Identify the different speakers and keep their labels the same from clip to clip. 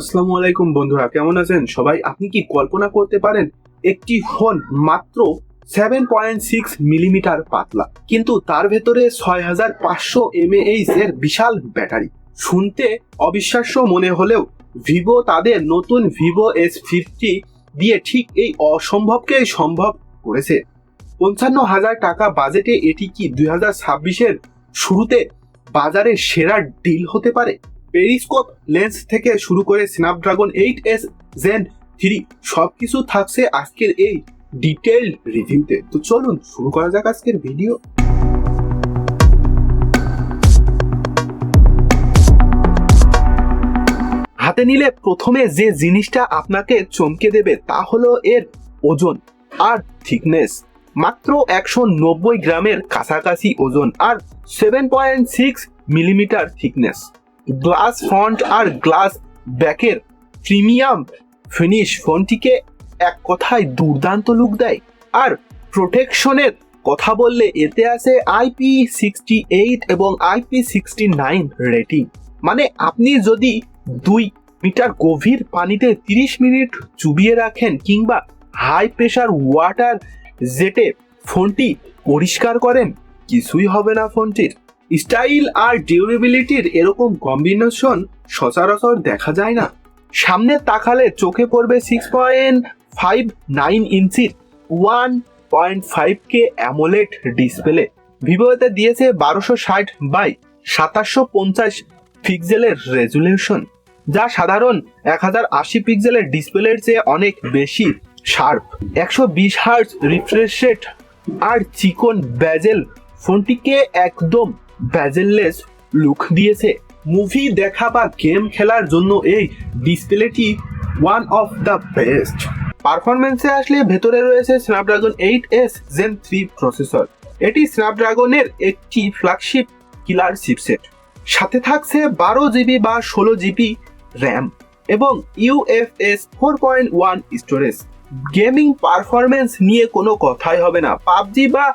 Speaker 1: আসসালামু আলাইকুম বন্ধুরা, কেমন আছেন? সবাই, আপনি কি কল্পনা করতে পারেন একটি ফোন মাত্র সেভেন পয়েন্ট সিক্স মিলিমিটার পাতলা, কিন্তু তার ভেতরে ছয় হাজার পাঁচশো এমএএইচ এর বিশাল ব্যাটারি? শুনতে অবিশ্বাস্য মনে হলেও ভিভো তাদের নতুন ভিভো এস ফিফটি দিয়ে ঠিক এই অসম্ভবকে সম্ভব করেছে। পঞ্চান্ন হাজার টাকা বাজেটে এটি কি দুই হাজার ছাব্বিশের শুরুতে বাজারে সেরা ডিল হতে পারে? পেরিস্কোপ লেন্স থেকে শুরু করে Snapdragon eight S gen three সবকিছু থাকছে আজকের এই ডিটেইলড রিভিউতে তো চলুন, শুরু করা যাক আজকের ভিডিও হাতে নিলে প্রথমে যে জিনিসটা আপনাকে চমকে দেবে তা হলো এর ওজন আর থিকনেস মাত্র একশো নব্বই গ্রামের কাছাকাছি ওজন আর seven point six millimetre thickness glass front আর গ্লাস ব্যাকের প্রিমিয়াম ফিনিশ ফোনটিকে এক কথায় দুর্দান্ত লুক দেয়। আর প্রোটেকশনের কথা বললে এতে আছে আইপি সিক্সটি এইট এবং আইপি সিক্সটি নাইন রেটিং মানে আপনি যদি দুই মিটার গভীর পানিতে তিরিশ মিনিট চুবিয়ে রাখেন কিংবা হাই প্রেশার ওয়াটার জেটে ফোনটি পরিষ্কার করেন, কিছুই হবে না ফোনটির। স্টাইল আর ডিউরেবিলিটির এরকম কম্বিনেশন সচরাচর দেখা যায় না। সামনে তাকালে চোখে পড়বে সিক্স পয়েন্ট ফাইভ নাইন ইঞ্চির one point five K AMOLED display ভিভোতে দিয়েছে বারোশো ষাট বাই সাতাশশো পঞ্চাশ পিক্সেলের রেজুলেশন যা সাধারণ এক হাজার আশি পিক্সেলের ডিসপ্লের চেয়ে অনেক বেশি শার্প একশো বিশ হার্জ রিফ্রেশ রেট আর চিকন ব্যাজেল ফোনটিকে একদম ব্যাজেললেস লুক দিয়েছে। মুভি দেখা বা গেম খেলার জন্য এই ডিসপ্লেটি ওয়ান অফ দ্য বেস্ট পারফরমেন্সে আসলে ভেতরে রয়েছে Snapdragon eight S gen three processor এটি স্ন্যাপড্রাগনের একটি ফ্ল্যাগশিপ কিলার চিপসেট সাথে থাকছে বারো জিবি বা ষোলো জিবি র্যাম এবং UFS four point one storage gaming performance নিয়ে কোনো কথাই হবে না। পাবজি বা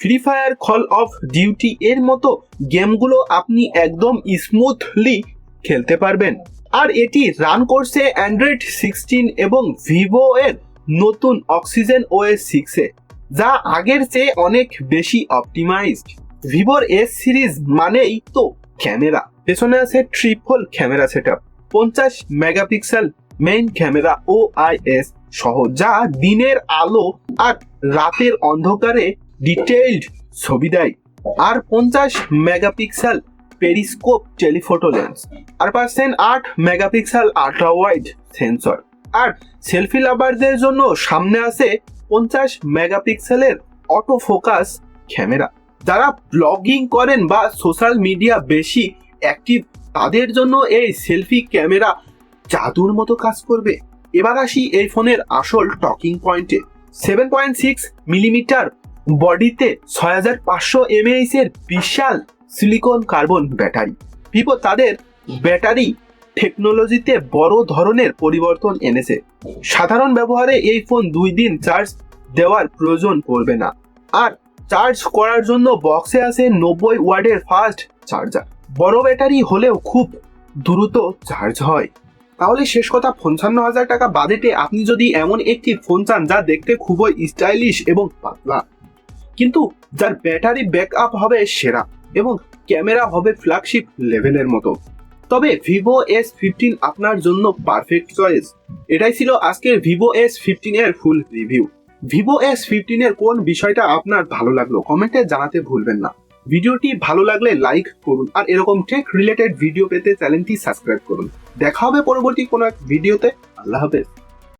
Speaker 1: free fire call of duty এর মতো গেমগুলো আপনি একদম স্মুথলি খেলতে পারবেন। আর এটি রান করছে অ্যান্ড্রয়েড সিক্সটিন এবং ভিভো এর নতুন অক্সিজেন ওএস সিক্সে যা আগের চেয়ে অনেক বেশি অপটিমাইজড ভিভোর এস সিরিজ মানেই তো ক্যামেরা। পেছনে আছে ট্রিপল ক্যামেরা সেট আপ পঞ্চাশ megapixel main camera OIS সহ, যা দিনের আলো আর রাতের অন্ধকারে ডিটেইলড ছবি দেয়। আর পঞ্চাশ মেগাপিক্সেল পেরিস্কোপ টেলিফোটো লেন্স আর পাচ্ছেন আট মেগাপিক্সেল আল্ট্রা ওয়াইড সেন্সর। আর সেলফি লাভারদের জন্য সামনে আছে পঞ্চাশ মেগাপিক্সেলের অটো ফোকাস ক্যামেরা। যারা ব্লগিং করেন বা সোশ্যাল মিডিয়া বেশি অ্যাক্টিভ, তাদের জন্য এই সেলফি ক্যামেরা জাদুর মতো কাজ করবে। এবার আসি এই ফোনের আসল টকিং পয়েন্টে। সেভেন পয়েন্ট সিক্স মিলিমিটার বডিতে ছয় হাজার পাঁচশো এমএইচ এর বিশাল সিলিকন কার্বন ব্যাটারি ভিভো, তাদের ব্যাটারি টেকনোলজিতে বড় ধরনের পরিবর্তন এনেছে। সাধারণ ব্যবহারে এই ফোন দুই দিন চার্জ দেওয়ার প্রয়োজন পড়বে না। আর চার্জ করার জন্য বক্সে আছে নব্বই ওয়ার্ডের ফাস্ট চার্জার বড় ব্যাটারি হলেও খুব দ্রুত চার্জ হয়। তাহলে শেষ কথা, পঞ্চান্ন হাজার টাকা বাজেটে আপনি যদি এমন একটি ফোন চান যা দেখতে খুবই স্টাইলিশ এবং পাতলা। কিন্তু যার ব্যাটারি ব্যাকআপ হবে সেরা এবং ক্যামেরা হবে ফ্ল্যাগশিপ লেভেলের মতো। তবে ভিভো এস ফিফটিন আপনার জন্য পারফেক্ট চয়েস এটাই ছিল আজকের ভিভো এস ফিফটিন এর full review Vivo S fifteen এর কোন বিষয়টা আপনার ভালো লাগল কমেন্টে জানাতে ভুলবেন না। ভিডিওটি ভালো লাগলে লাইক করুন আর এরকম টেক রিলেটেড ভিডিও পেতে চ্যানেলটি সাবস্ক্রাইব করুন। দেখা হবে পরবর্তী কোনো এক ভিডিওতে আল্লাহ হাফেজ।